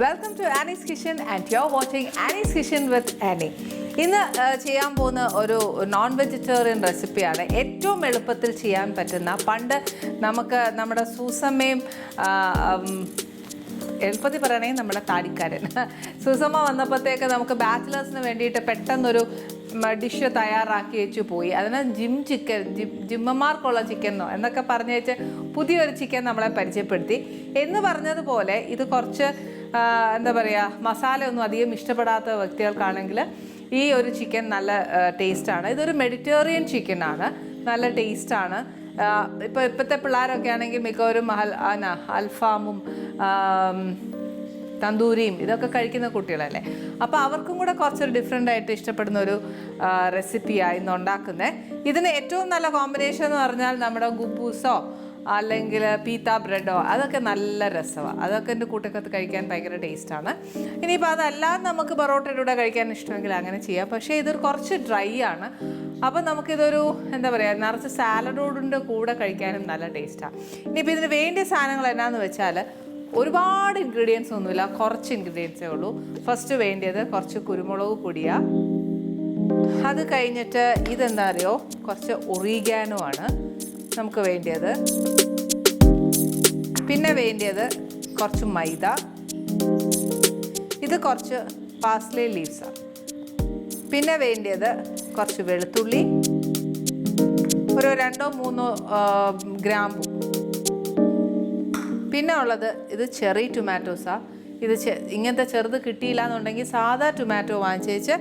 Welcome to Annie's kitchen and you are watching Annie's kitchen with Annie ഇന്ന് ചെയ്യാൻ പോകുന്ന ഒരു നോൺ വെജിറ്റേറിയൻ റെസിപ്പിയാണ് ഏറ്റവും എളുപ്പത്തിൽ ചെയ്യാൻ പറ്റുന്ന പണ്ട് നമുക്ക് നമ്മുടെ സൂസമ്മയും എളുപ്പത്തിൽ പറയണേ നമ്മുടെ താടിക്കാരൻ. സുസമ്മ വന്നപ്പോഴത്തേക്ക് നമുക്ക് ബാച്ചിലേഴ്സിന് വേണ്ടിയിട്ട് പെട്ടെന്നൊരു ഡിഷ് തയ്യാറാക്കി വെച്ച് പോയി. അതിന് ജിം ചിക്കൻ ജിം ജിമ്മമാർക്കുള്ള ചിക്കനോ എന്നൊക്കെ പറഞ്ഞു വെച്ച് പുതിയൊരു ചിക്കൻ നമ്മളെ പരിചയപ്പെടുത്തി. എന്ന് പറഞ്ഞതുപോലെ ഇത് കുറച്ച് എന്താ പറയുക മസാല ഒന്നും അധികം ഇഷ്ടപ്പെടാത്ത വ്യക്തികൾക്കാണെങ്കിൽ ഈ ഒരു ചിക്കൻ നല്ല ടേസ്റ്റാണ് ഇതൊരു മെഡിറ്റേറിയൻ ആണ്. നല്ല ടേസ്റ്റാണ് ഇപ്പോൾ ഇപ്പോഴത്തെ പിള്ളേരൊക്കെ ആണെങ്കിൽ മിക്കവരും എന്നാ അൽഫാമും തന്തൂരിയും ഇതൊക്കെ കഴിക്കുന്ന കുട്ടികളല്ലേ. അപ്പോൾ അവർക്കും കൂടെ കുറച്ചൊരു ഡിഫറെന്റ് ആയിട്ട് ഇഷ്ടപ്പെടുന്ന ഒരു റെസിപ്പിയാണ് ഇന്ന് ഉണ്ടാക്കുന്നത് ഇതിന് ഏറ്റവും നല്ല കോമ്പിനേഷൻ എന്ന് പറഞ്ഞാൽ നമ്മുടെ ഗുബൂസോ അല്ലെങ്കിൽ പീത്ത ബ്രെഡോ അതൊക്കെ നല്ല രസമാണ് അതൊക്കെ എന്റെ കൂട്ടക്കത്ത് കഴിക്കാൻ ഭയങ്കര ടേസ്റ്റാണ്. ഇനിയിപ്പോൾ അതല്ലാതെ നമുക്ക് പൊറോട്ടയുടെ കൂടെ കഴിക്കാൻ ഇഷ്ടമെങ്കിൽ അങ്ങനെ ചെയ്യാം. പക്ഷേ ഇതൊരു കുറച്ച് ഡ്രൈ ആണ്. അപ്പോൾ നമുക്കിതൊരു എന്താ പറയുക നിറച്ച് സാലഡോടിന്റെ കൂടെ കഴിക്കാനും നല്ല ടേസ്റ്റാണ് ഇനിയിപ്പോൾ ഇതിന് വേണ്ടിയ സാധനങ്ങൾ എന്നാന്ന് വെച്ചാൽ ഒരുപാട് ഇൻഗ്രീഡിയൻസ് ഒന്നുമില്ല. കുറച്ച് ഇൻഗ്രീഡിയൻസേ ഉള്ളൂ. ഫസ്റ്റ് വേണ്ടിയത് കുറച്ച് കുരുമുളക് പൊടിയാ. അത് കഴിഞ്ഞിട്ട് ഇതെന്താ അറിയോ? കുറച്ച് ഒറിഗാനോ ആണ്. നമുക്ക് വേണ്ടിയത്. പിന്നെ വേണ്ടിയത് കുറച്ച് മൈദ. ഇത് കുറച്ച് പാസ്ലേ ലീവ്സാണ് പിന്നെ വേണ്ടിയത് കുറച്ച് വെളുത്തുള്ളി. ഒരു രണ്ടോ മൂന്നോ ഗ്രാമ്പു. പിന്നെ ഉള്ളത് ഇത് ചെറി ടൊമാറ്റോസാണ് ഇത് ഇങ്ങനത്തെ ചെറുത് കിട്ടിയില്ല എന്നുണ്ടെങ്കിൽ സാധാ ടൊമാറ്റോ വാങ്ങിച്ചേച്ച്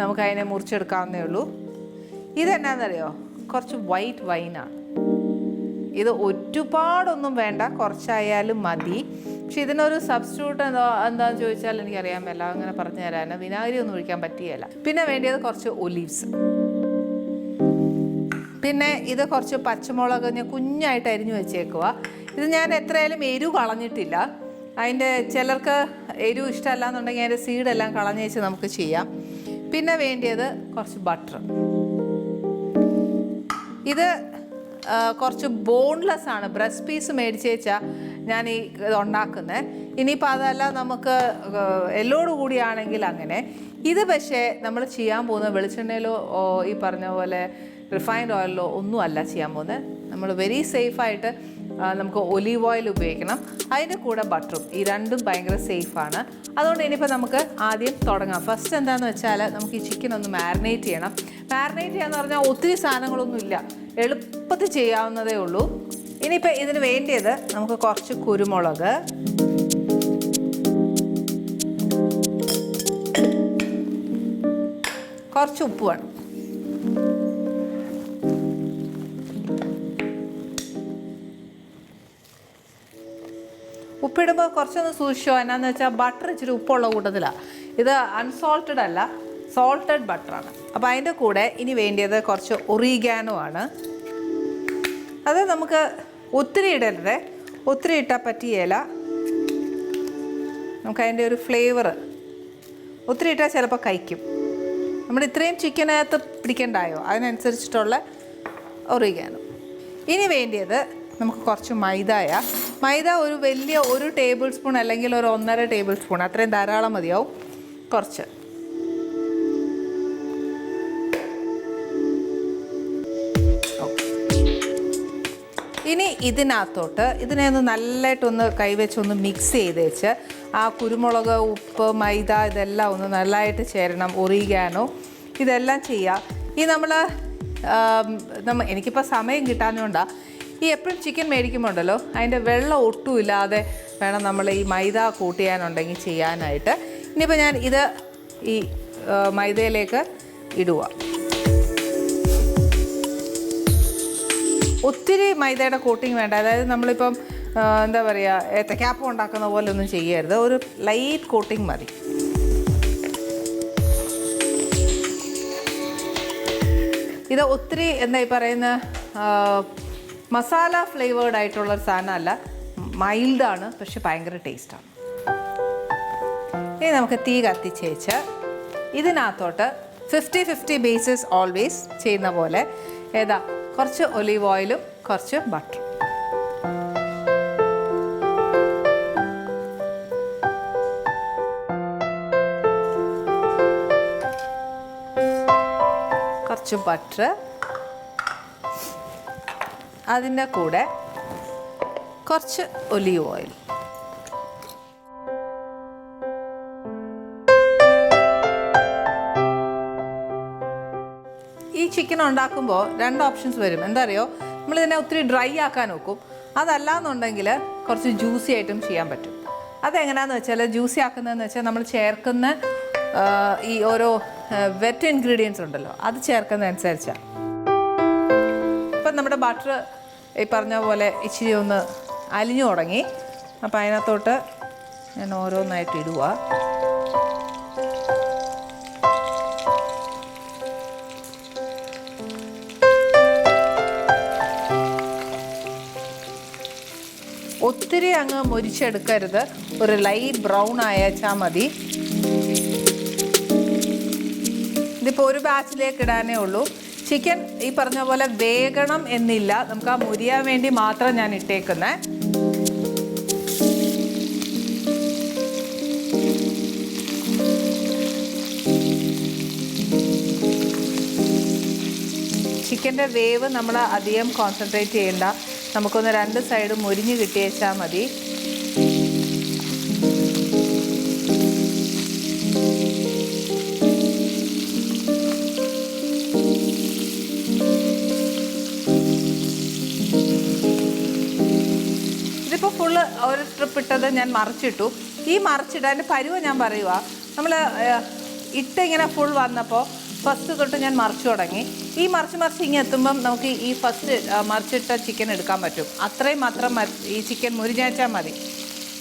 നമുക്ക് അതിനെ മുറിച്ചെടുക്കാവുന്നേ ഉള്ളൂ. ഇതെന്നാന്നറിയോ? കുറച്ച് വൈറ്റ് വൈനാണ്. ഇത് ഒരുപാടൊന്നും വേണ്ട കുറച്ചായാലും മതി. പക്ഷെ ഇതിനൊരു സബ്സ്റ്റിറ്റ്യൂട്ട് എന്താ എന്താണെന്ന് ചോദിച്ചാൽ എനിക്കറിയാൻ മേല അങ്ങനെ പറഞ്ഞു തരാൻ വിനാഗിരി ഒന്നും ഒഴിക്കാൻ പറ്റിയല്ല പിന്നെ വേണ്ടിയത് കുറച്ച് ഒലീവ്സ്. പിന്നെ ഇത് കുറച്ച് പച്ചമുളക് ഞാൻ കുഞ്ഞായിട്ട് അരിഞ്ഞു വെച്ചേക്കുക ഇത് ഞാൻ എത്രയായാലും എരിവ് കളഞ്ഞിട്ടില്ല. അതിന്റെ ചിലർക്ക് എരിവ് ഇഷ്ടമല്ല എന്നുണ്ടെങ്കിൽ അതിന്റെ സീഡെല്ലാം കളഞ്ഞേച്ച് നമുക്ക് ചെയ്യാം. പിന്നെ വേണ്ടിയത് കുറച്ച് ബട്ടർ ഇത് കുറച്ച് ബോൺലെസ് ആണ്. ബ്രസ്റ്റ് പീസ് മേടിച്ച് വെച്ചാൽ ഞാൻ ഈ ഇത് ഉണ്ടാക്കുന്നത് ഇനിയിപ്പോൾ അതല്ല നമുക്ക് എല്ലോടു കൂടിയാണെങ്കിൽ അങ്ങനെ. ഇത് പക്ഷേ നമ്മൾ ചെയ്യാൻ പോകുന്ന വെളിച്ചെണ്ണയിലോ ഈ പറഞ്ഞ പോലെ റിഫൈൻഡ് ഓയിലിലോ ഒന്നും അല്ല ചെയ്യാൻ പോകുന്നത് നമ്മൾ വെരി സേഫായിട്ട് നമുക്ക് ഒലീവ് ഓയിൽ ഉപയോഗിക്കണം. അതിന്റെ കൂടെ ബട്ടറും ഈ രണ്ടും ഭയങ്കര സേഫാണ് അതുകൊണ്ട് ഇനിയിപ്പോൾ നമുക്ക് ആദ്യം തുടങ്ങാം. ഫസ്റ്റ് എന്താണെന്ന് വെച്ചാൽ നമുക്ക് ഈ ചിക്കൻ ഒന്ന് മാരിനേറ്റ് ചെയ്യണം. മാരിനേറ്റ് ചെയ്യാന്ന് പറഞ്ഞാൽ ഒത്തിരി സാധനങ്ങളൊന്നും ഇല്ല എളുപ്പത്തിൽ ചെയ്യാവുന്നതേ ഉള്ളൂ. ഇനിയിപ്പോൾ ഇതിന് വേണ്ടിയത് നമുക്ക് കുറച്ച് കുരുമുളക്. കുറച്ച് ഉപ്പ് വേണം. ഉപ്പിടുമ്പോൾ കുറച്ചൊന്ന് സൂക്ഷിച്ചോ. എന്നാന്ന് വെച്ചാൽ ബട്ടർ ഇച്ചിരി ഉപ്പുള്ള കൂട്ടത്തിലാണ് ഇത് അൺസോൾട്ടഡ് അല്ല സോൾട്ടഡ് ബട്ടറാണ് അപ്പോൾ അതിന്റെ കൂടെ ഇനി വേണ്ടിയത് കുറച്ച് ഒറിഗാനോ ആണ്. അത് നമുക്ക് ഒത്തിരി ഇടരുത്. ഒത്തിരി ഇട്ടാൽ പറ്റിയേല. നമുക്കതിന്റെ ഒരു ഫ്ലേവർ ഒത്തിരി ഇട്ടാൽ ചിലപ്പോൾ കഴിക്കും. നമ്മൾ ഇത്രയും ചിക്കനകത്ത് പിടിക്കണ്ടായോ? അതിനനുസരിച്ചിട്ടുള്ള ഒറിഗാനോ. ഇനി വേണ്ടിയത് നമുക്ക് കുറച്ച് മൈദായ. മൈദ ഒരു വലിയ ഒരു ടേബിൾ സ്പൂൺ അല്ലെങ്കിൽ ഒരു ഒന്നര ടേബിൾ സ്പൂൺ അത്രയും ധാരാളം മതിയാവും. കുറച്ച്. ഇനി ഇതിനകത്തോട്ട് ഇതിനെ ഒന്ന് നല്ലതായിട്ടൊന്ന് കൈവച്ചൊന്ന് മിക്സ് ചെയ്ത് വെച്ച് ആ കുരുമുളക് ഉപ്പ് മൈദ ഇതെല്ലാം ഒന്ന് നല്ലതായിട്ട് ചേരണം ഒറിഗാനോ ഇതെല്ലാം ചെയ്യുക ഈ നമ്മൾ നമ്മ എനിക്കിപ്പോൾ സമയം കിട്ടാഞ്ഞുകൊണ്ടാണ് ഈ എപ്പോഴും ചിക്കൻ മേടിക്കുമ്പോൾ ഉണ്ടല്ലോ അതിന്റെ വെള്ളം ഒട്ടും ഇല്ലാതെ വേണം നമ്മൾ ഈ മൈദ കൂട്ടിയാനുണ്ടെങ്കിൽ ചെയ്യാനായിട്ട്. ഇനിയിപ്പോൾ ഞാൻ ഇത് ഈ മൈദയിലേക്ക് ഇടുക ഒത്തിരി മൈദയുടെ കോട്ടിങ് വേണ്ട. അതായത് നമ്മളിപ്പം എന്താ പറയുക ഏത്തക്കാപ്പം ഉണ്ടാക്കുന്ന പോലെ ഒന്നും ചെയ്യരുത്. ഒരു ലൈറ്റ് കോട്ടിങ് മതി. ഇത് ഒത്തിരി എന്താ ഈ പറയുന്ന മസാല ഫ്ലേവേർഡ് ആയിട്ടുള്ള ഒരു സാധനമല്ല. മൈൽഡാണ് പക്ഷെ ഭയങ്കര ടേസ്റ്റാണ് ഇനി നമുക്ക് തീ കത്തിച്ചേച്ച് ഇതിനകത്തോട്ട് ഫിഫ്റ്റി ഫിഫ്റ്റി ബേസിസ് ഓൾവേസ് ചെയ്യുന്ന പോലെ. ഏതാ? കുറച്ച് ഒലീവ് ഓയിലും കുറച്ച് ബട്ടറും. കുറച്ച് ബട്ടർ അതിന്റെ കൂടെ കുറച്ച് ഒലീവ് ഓയിൽ. ഈ ചിക്കൻ ഉണ്ടാക്കുമ്പോൾ രണ്ട് ഓപ്ഷൻസ് വരും. എന്താ അറിയോ? നമ്മളിതിനെ ഒത്തിരി ഡ്രൈ ആക്കാൻ നോക്കും. അതല്ല എന്നുണ്ടെങ്കിൽ കുറച്ച് ജ്യൂസി ആയിട്ടും ചെയ്യാൻ പറ്റും. അതെങ്ങനെയാന്ന് വെച്ചാൽ ജ്യൂസി ആക്കുന്നതെന്ന് വെച്ചാൽ നമ്മൾ ചേർക്കുന്ന ഈ ഓരോ വെറ്റ് ഇൻഗ്രീഡിയൻസ് ഉണ്ടല്ലോ അത് ചേർക്കുന്നതനുസരിച്ചാണ്. ഇപ്പം നമ്മുടെ ബട്ടർ ഈ പറഞ്ഞ പോലെ ഇച്ചിരി ഒന്ന് അലിഞ്ഞു തുടങ്ങി. അപ്പം അതിനകത്തോട്ട് ഞാൻ ഓരോന്നായിട്ട് ഇടുക. ഒത്തിരി അങ്ങ് മുരിച്ചെടുക്കരുത്. ഒരു ലൈറ്റ് ബ്രൗൺ അയച്ചാൽ മതി. ഇതിപ്പോൾ ഒരു ബാച്ചിലേക്ക് ഇടാനേ ഉള്ളൂ. ചിക്കൻ ഈ പറഞ്ഞ പോലെ വേഗണം എന്നില്ല. നമുക്ക് ആ മുരിയാൻ വേണ്ടി മാത്രം ഞാൻ ഇട്ടേക്കുന്നത് ചിക്കന്റെ വേവ് നമ്മൾ അധികം കോൺസെൻട്രേറ്റ് ചെയ്യണ്ട. നമുക്കൊന്ന് രണ്ട് സൈഡും മുരിഞ്ഞ് കിട്ടിയേച്ചാൽ മതി. ഇതിപ്പോൾ ഫുള്ള് ഒരു സ്ട്രിപ്പ് ഇട്ടത് ഞാൻ മറിച്ചിട്ടു. ഈ മറിച്ചിട്ട് അതിന്റെ പരുവ ഞാൻ പറയുക നമ്മൾ ഇട്ട് ഇങ്ങനെ ഫുൾ വന്നപ്പോൾ ഫസ്റ്റ് തൊട്ട് ഞാൻ മറിച്ചു തുടങ്ങി. ഈ മറിച്ച് മറിച്ച് ഇങ്ങനെ എത്തുമ്പം നമുക്ക് ഈ ഫസ്റ്റ് മറിച്ചിട്ട ചിക്കൻ എടുക്കാൻ പറ്റും. അത്രയും മാത്രം ഈ ചിക്കൻ മുരിഞ്ഞാച്ചാൽ മതി.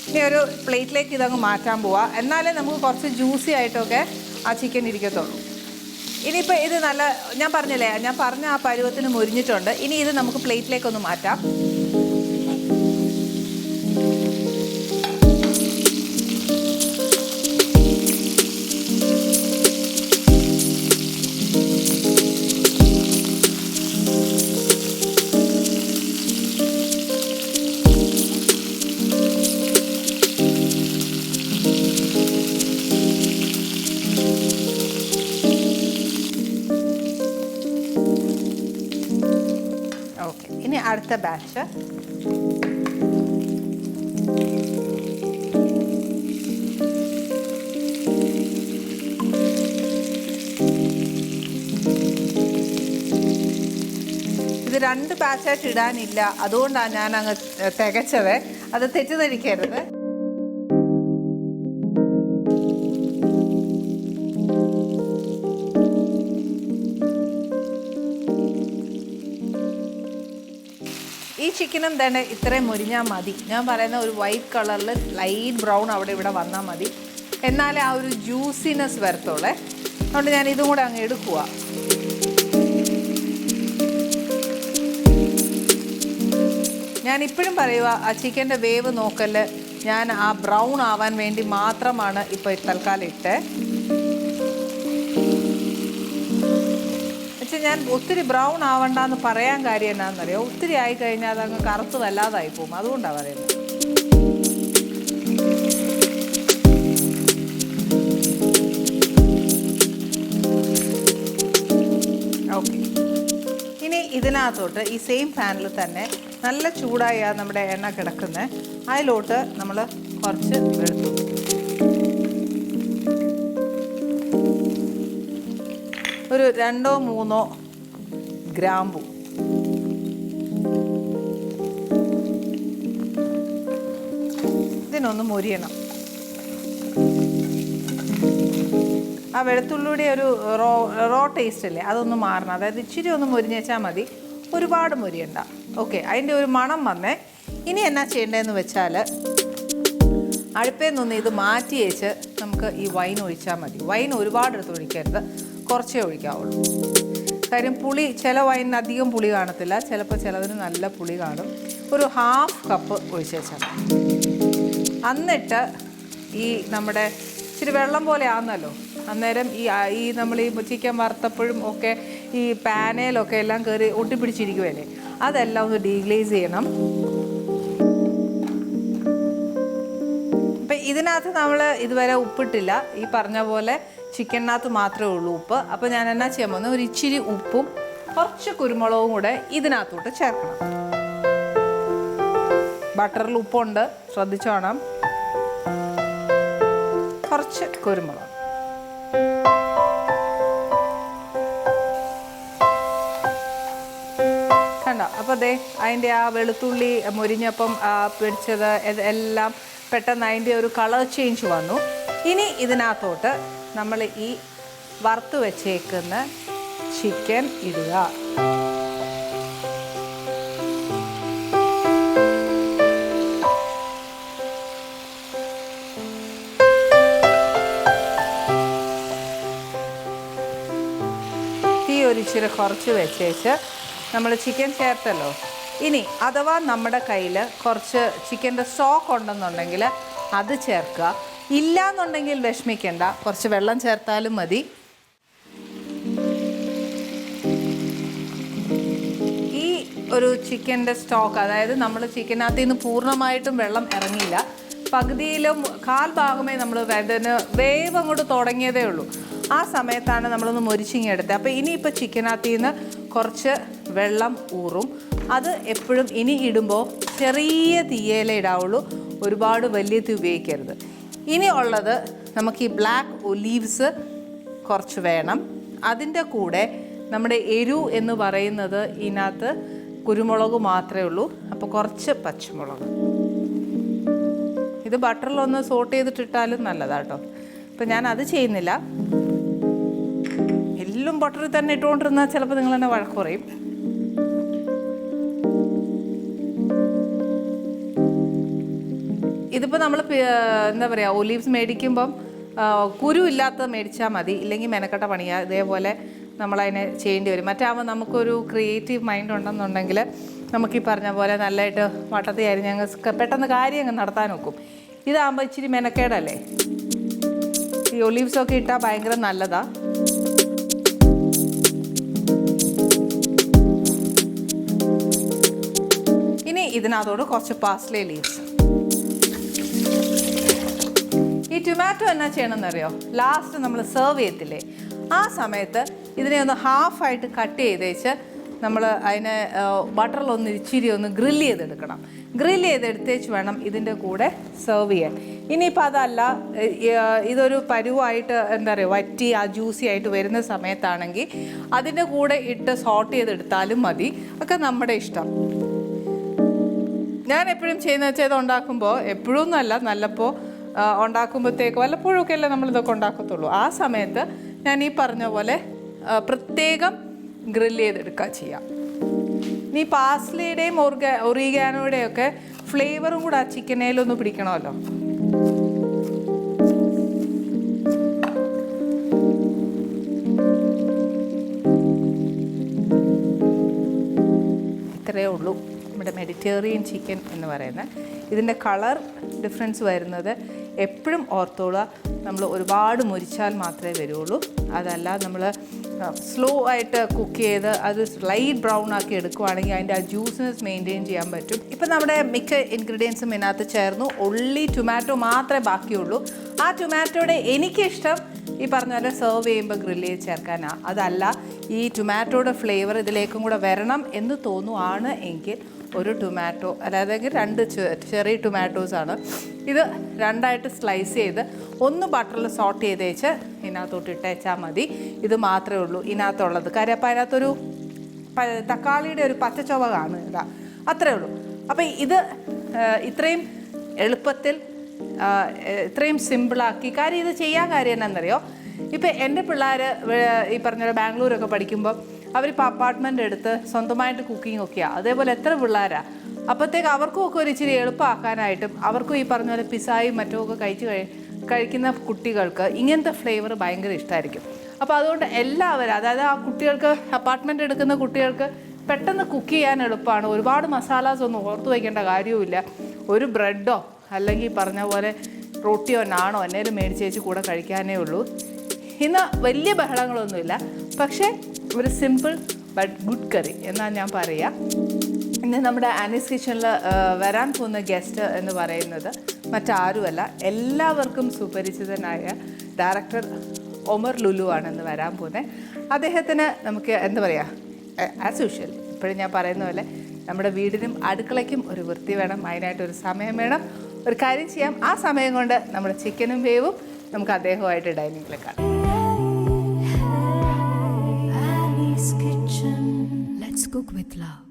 ഇനി ഒരു പ്ലേറ്റിലേക്ക് ഇതങ്ങ് മാറ്റാൻ പോവാ. എന്നാലേ നമുക്ക് കുറച്ച് ജ്യൂസി ആയിട്ടൊക്കെ ആ ചിക്കൻ ഇരിക്കത്തുള്ളൂ. ഇനിയിപ്പോൾ ഇത് നല്ല ഞാൻ പറഞ്ഞില്ലേ ഞാൻ പറഞ്ഞ ആ പരുവത്തിന് മുരിഞ്ഞിട്ടുണ്ട്. ഇനി ഇത് നമുക്ക് പ്ലേറ്റിലേക്കൊന്ന് മാറ്റാം. ബാച്ച് ഇത് രണ്ട് ബാച്ചായിട്ട് ഇടാനില്ല. അതുകൊണ്ടാണ് ഞാൻ അങ്ങ് തികച്ചത്. അത് തെറ്റിദ്ധരിക്കരുത്. ചിക്കനും തന്നെ ഇത്രയും മുരിഞ്ഞാൽ മതി. ഞാൻ പറയുന്ന ഒരു വൈറ്റ് കളറിൽ ലൈറ്റ് ബ്രൗൺ അവിടെ ഇവിടെ വന്നാൽ മതി. എന്നാലേ ആ ഒരു ജ്യൂസിനെസ് വരത്തോളെ അതുകൊണ്ട് ഞാൻ ഇതും കൂടെ അങ്ങ് എടുക്കുക ഞാൻ ഇപ്പോഴും പറയുക ആ ചിക്കന്റെ വേവ് നോക്കൽ ഞാൻ ആ ബ്രൗൺ ആവാൻ വേണ്ടി മാത്രമാണ് ഇപ്പോൾ തൽക്കാലം ഇട്ടേ. പക്ഷെ ഞാൻ ഒത്തിരി ബ്രൗൺ ആവണ്ടെന്ന് പറയാൻ കാര്യം എന്നാണെന്നറിയോ ഒത്തിരി ആയി കഴിഞ്ഞാൽ അതങ്ങ് കറുത്ത് വല്ലാതായി പോകും. അതുകൊണ്ടാണ് പറയുന്നത്. ഇനി ഇതിനകത്തോട്ട് ഈ സെയിം പാനിൽ തന്നെ നല്ല ചൂടായ നമ്മുടെ എണ്ണ കിടക്കുന്നത് അതിലോട്ട് നമ്മൾ കുറച്ച് വെളുത്തു ഒരു രണ്ടോ മൂന്നോ ഗ്രാമ്പു. ഇതിനൊന്ന് മുരിയണം. ആ വെളുത്തുള്ളിയുടെ ഒരു റോ റോ ടേസ്റ്റ് അല്ലേ അതൊന്ന് മാറണം. അതായത് ഇച്ചിരി ഒന്ന് മുരിഞ്ഞേച്ചാൽ മതി. ഒരുപാട് മുരിയണ്ട. ഓക്കെ അതിന്റെ ഒരു മണം വന്നേ. ഇനി എന്നാ ചെയ്യേണ്ടതെന്ന് വെച്ചാൽ അടുപ്പേ ഇത് മാറ്റി വെച്ച് നമുക്ക് ഈ വൈൻ ഒഴിച്ചാൽ മതി. വൈൻ ഒരുപാട് എടുത്ത് ഒഴിക്കരുത്. കുറച്ചേ ഒഴിക്കാവുള്ളൂ. കാര്യം പുളി ചില വൈനിന് അധികം പുളി കാണത്തില്ല. ചിലപ്പോൾ ചിലതിന് നല്ല പുളി കാണും. ഒരു ഹാഫ് കപ്പ് ഒഴിച്ചേച്ചാൽ എന്നിട്ട് ഈ നമ്മുടെ ഇച്ചിരി വെള്ളം പോലെ ആന്നല്ലോ. അന്നേരം ഈ ഈ നമ്മൾ ഈ ചിക്കൻ വറുത്തപ്പോഴും ഒക്കെ ഈ പാനയിലൊക്കെ എല്ലാം കയറി ഒട്ടിപ്പിടിച്ചിരിക്കുമല്ലേ അതെല്ലാം ഒന്ന് ഡീഗ്ലേസ് ചെയ്യണം. ഇതിനകത്ത് നമ്മൾ ഇതുവരെ ഉപ്പിട്ടില്ല. ഈ പറഞ്ഞ പോലെ ചിക്കനകത്ത് മാത്രമേ ഉള്ളൂ ഉപ്പ്. അപ്പോൾ ഞാൻ എന്നാ ചെയ്യാൻ പോകുന്നത് ഒരു ഇച്ചിരി ഉപ്പും കുറച്ച് കുരുമുളകും കൂടെ ഇതിനകത്തോട്ട് ചേർക്കണം. ബട്ടറിൽ ഉപ്പുണ്ട്. ശ്രദ്ധിച്ചു വേണം. കുറച്ച് കുരുമുളക്. കണ്ടോ? അപ്പോൾ ദേ അതിന്റെ ആ വെളുത്തുള്ളി മുരിഞ്ഞപ്പം പിടിച്ചത് എല്ലാം പെട്ടെന്ന് അതിന്റെ ഒരു കളർ ചേഞ്ച് വന്നു. ഇനി ഇതിനകത്തോട്ട് നമ്മൾ ഈ വറുത്ത് വെച്ചേക്കുന്ന ചിക്കൻ ഇടുക. തീ ഒരിച്ചിരി കുറച്ച് വെച്ചേച്ച് നമ്മൾ ചിക്കൻ ചേർത്തല്ലോ. ഇനി അഥവാ നമ്മുടെ കയ്യിൽ കുറച്ച് ചിക്കന്റെ സ്റ്റോക്ക് ഉണ്ടെന്നുണ്ടെങ്കിൽ അത് ചേർക്കുക. ഇല്ല എന്നുണ്ടെങ്കിൽ വിഷമിക്കേണ്ട. കുറച്ച് വെള്ളം ചേർത്താലും മതി. ഈ ഒരു ചിക്കന്റെ സ്റ്റോക്ക് അതായത് നമ്മൾ ചിക്കനകത്ത് നിന്ന് പൂർണമായിട്ടും വെള്ളം ഇറങ്ങിയില്ല. പകുതിയിലും കാൽ ഭാഗമേ നമ്മൾ വേദന വേവ് അങ്ങോട്ട് തുടങ്ങിയതേ ഉള്ളൂ. ആ സമയത്താണ് നമ്മളൊന്ന് മൊരിച്ചിങ്ങി എടുത്തത്. അപ്പോൾ ഇനിയിപ്പോൾ ചിക്കനകത്ത് നിന്ന് കുറച്ച് വെള്ളം ഊറും. അത് എപ്പോഴും ഇനി ഇടുമ്പോൾ ചെറിയ തീയേല ഇടാവുള്ളൂ. ഒരുപാട് വലിയ തീ ഉപയോഗിക്കരുത്. ഇനി ഉള്ളത് നമുക്ക് ഈ ബ്ലാക്ക് ഒലീവ്സ് കുറച്ച് വേണം. അതിന്റെ കൂടെ നമ്മുടെ എരു എന്ന് പറയുന്നത് ഇതിനകത്ത് കുരുമുളക് മാത്രമേ ഉള്ളൂ. അപ്പോൾ കുറച്ച് പച്ചമുളക്. ഇത് ബട്ടറിലൊന്ന് സോട്ട് ചെയ്തിട്ടിട്ടാലും നല്ലതാട്ടോ. ഇപ്പം ഞാൻ അത് ചെയ്യുന്നില്ല. എല്ലാം ബട്ടറിൽ തന്നെ ഇട്ടുകൊണ്ടിരുന്നാൽ ചിലപ്പോൾ നിങ്ങൾ തന്നെ വഴക്ക് പറയും ഇതിപ്പോൾ നമ്മൾ എന്താ പറയുക ഒലീവ്സ് മേടിക്കുമ്പം കുരു ഇല്ലാത്ത മേടിച്ചാൽ മതി. ഇല്ലെങ്കിൽ മെനക്കെട്ട പണിയാ. ഇതേപോലെ നമ്മളതിനെ ചെയ്യേണ്ടി വരും. മറ്റാകുമ്പോൾ നമുക്കൊരു ക്രിയേറ്റീവ് മൈൻഡ് ഉണ്ടെന്നുണ്ടെങ്കിൽ നമുക്ക് ഈ പറഞ്ഞ പോലെ നല്ലതായിട്ട് വട്ടത്തി അരിഞ്ഞ് അങ്ങ് സ് പെട്ടെന്ന് കാര്യം അങ്ങ് നടത്താൻ നോക്കും. ഇതാകുമ്പോൾ ഇച്ചിരി മെനക്കേടല്ലേ? ഈ ഒലീവ്സ് ഒക്കെ ഇട്ടാൽ ഭയങ്കര നല്ലതാ. ഇനി ഇതിനകത്തോട് കുറച്ച് പാസ്ലേ ലീവ്സ് ഈ ടൊമാറ്റോ എന്നാ ചെയ്യണമെന്നറിയോ? ലാസ്റ്റ് നമ്മൾ സെർവ് ചെയ്യത്തില്ലേ? ആ സമയത്ത് ഇതിനെ ഒന്ന് ഹാഫായിട്ട് കട്ട് ചെയ്തേച്ച് നമ്മൾ അതിനെ ബട്ടറിലൊന്ന് ഇച്ചിരി ഒന്ന് ഗ്രില്ല് ചെയ്തെടുക്കണം. ഗ്രില്ല് ചെയ്തെടുത്തേച്ച് വേണം ഇതിന്റെ കൂടെ സെർവ് ചെയ്യാൻ. ഇനിയിപ്പോൾ അതല്ല ഇതൊരു പരുവായിട്ട് എന്താ പറയുക വറ്റി ആ ജ്യൂസി ആയിട്ട് വരുന്ന സമയത്താണെങ്കിൽ അതിന്റെ കൂടെ ഇട്ട് സോട്ട് ചെയ്തെടുത്താലും മതി. ഒക്കെ നമ്മുടെ ഇഷ്ടം. ഞാൻ എപ്പോഴും ചെയ്യുന്ന വെച്ചാൽ ഇത് ഉണ്ടാക്കുമ്പോൾ എപ്പോഴും നല്ല നല്ലപ്പോൾ ഉണ്ടാക്കുമ്പോഴത്തേക്ക് വല്ലപ്പോഴൊക്കെ അല്ലേ നമ്മൾ ഇതൊക്കെ ഉണ്ടാക്കത്തുള്ളൂ. ആ സമയത്ത് ഞാൻ ഈ പറഞ്ഞ പോലെ പ്രത്യേകം ഗ്രില്ല് ചെയ്തെടുക്കുക ചെയ്യാം. ഇനി പാസ്ലിയുടെയും ഒർഗ ഒറിഗാനോയുടെയും ഒക്കെ ഫ്ലേവറും കൂടെ ആ ചിക്കനേലൊന്ന് പിടിക്കണമല്ലോ. ഇത്രയേ ഉള്ളൂ നമ്മുടെ മെഡിറ്റേറിയൻ ചിക്കൻ എന്ന് പറയുന്നത്. ഇതിന്റെ കളർ ഡിഫറൻസ് വരുന്നത് എപ്പോഴും ഓർത്തോളുക. നമ്മൾ ഒരുപാട് മുരിച്ചാൽ മാത്രമേ വരുള്ളൂ. അതല്ല നമ്മൾ സ്ലോ ആയിട്ട് കുക്ക് ചെയ്ത് അത് ലൈറ്റ് ബ്രൗൺ ആക്കി എടുക്കുവാണെങ്കിൽ അതിന്റെ ആ ജ്യൂസിനെസ് മെയിന്റെയിൻ ചെയ്യാൻ പറ്റും. ഇപ്പം നമ്മുടെ മിക്ക ഇൻഗ്രീഡിയൻസും ഇതിനകത്ത് ചേർന്നു. ഉള്ളി ടൊമാറ്റോ മാത്രമേ ബാക്കിയുള്ളൂ. ആ ടൊമാറ്റോയുടെ എനിക്കിഷ്ടം ഈ പറഞ്ഞ പോലെ സെർവ് ചെയ്യുമ്പോൾ ഗ്രില്ല് ചെയ്ത് ചേർക്കാനാണ് അതല്ല ഈ ടൊമാറ്റോയുടെ ഫ്ലേവർ ഇതിലേക്കും കൂടെ വരണം എന്ന് തോന്നുവാണ് എങ്കിൽ ഒരു ടൊമാറ്റോ അല്ലാതെങ്കിൽ രണ്ട് ചെറിയ ടൊമാറ്റോസ് ആണ്. ഇത് രണ്ടായിട്ട് സ്ലൈസ് ചെയ്ത് ഒന്ന് ബട്ടറിൽ സോട്ട് ചെയ്ത് വെച്ച് ഇതിനകത്തോട്ട് ഇട്ടേച്ചാൽ മതി. ഇത് മാത്രമേ ഉള്ളൂ. ഇതിനകത്തുള്ളത് കാര്യം അപ്പോൾ അതിനകത്തൊരു തക്കാളിയുടെ ഒരു പച്ചച്ചൊവ കാണുക അത്രേ ഉള്ളൂ. അപ്പോൾ ഇത് ഇത്രയും എളുപ്പത്തിൽ ഇത്രയും സിമ്പിളാക്കി കാര്യം ഇത് ചെയ്യാൻ കാര്യം എന്നാണെന്നറിയോ ഇപ്പം എന്റെ പിള്ളേർ ഈ പറഞ്ഞ ബാംഗ്ലൂരൊക്കെ പഠിക്കുമ്പോൾ അവരിപ്പോൾ അപ്പാർട്ട്മെന്റ് എടുത്ത് സ്വന്തമായിട്ട് കുക്കിംഗ് ഒക്കെയാണ് അതേപോലെ എത്ര പിള്ളേരാണ് അപ്പോഴത്തേക്ക് അവർക്കും ഒക്കെ ഒരു ഇച്ചിരി എളുപ്പമാക്കാനായിട്ടും അവർക്കും ഈ പറഞ്ഞ പോലെ പിസായും മറ്റും ഒക്കെ കഴിച്ച് കഴിക്കുന്ന കുട്ടികൾക്ക് ഇങ്ങനത്തെ ഫ്ലേവർ ഭയങ്കര ഇഷ്ടമായിരിക്കും അപ്പോൾ അതുകൊണ്ട് എല്ലാവരും അതായത് ആ കുട്ടികൾക്ക് അപ്പാർട്ട്മെന്റ് എടുക്കുന്ന കുട്ടികൾക്ക് പെട്ടെന്ന് കുക്ക് ചെയ്യാൻ എളുപ്പമാണ് ഒരുപാട് മസാലാസ് ഒന്നും ഓർത്ത് വയ്ക്കേണ്ട കാര്യവുമില്ല. ഒരു ബ്രെഡോ അല്ലെങ്കിൽ പറഞ്ഞ പോലെ റൊട്ടിയോ നാണോ എന്നേലും മേടിച്ച് വെച്ച് കൂടെ കഴിക്കാനേ ഉള്ളൂ. ഇന്ന് വലിയ ബഹളങ്ങളൊന്നുമില്ല. പക്ഷേ ഒരു സിമ്പിൾ ബട്ട് ഗുഡ് കറി എന്നാണ് ഞാൻ പറയുക ഇന്ന് നമ്മുടെ ആനീസ് കിച്ചണിൽ വരാൻ പോകുന്ന ഗസ്റ്റ് എന്ന് പറയുന്നത് മറ്റാരുമല്ല എല്ലാവർക്കും സുപരിചിതനായ ഡയറക്ടർ ഒമർ ലുലു ആണെന്ന് വരാൻ പോകുന്നത്. അദ്ദേഹത്തിന് നമുക്ക് എന്താ പറയുക ആസ് യൂഷ്വൽ ഇപ്പോഴും ഞാൻ പറയുന്ന പോലെ നമ്മുടെ വീടിനും അടുക്കളയ്ക്കും ഒരു വൃത്തി വേണം അതിനായിട്ട് ഒരു സമയം വേണം. ഒരു കാര്യം ചെയ്യാം ആ സമയം കൊണ്ട് നമ്മുടെ ചിക്കനും വേവും നമുക്ക് അദ്ദേഹവുമായിട്ട് ഡൈനിങ്ങിൽ കാണാം. Annie's Kitchen. Let's cook with love.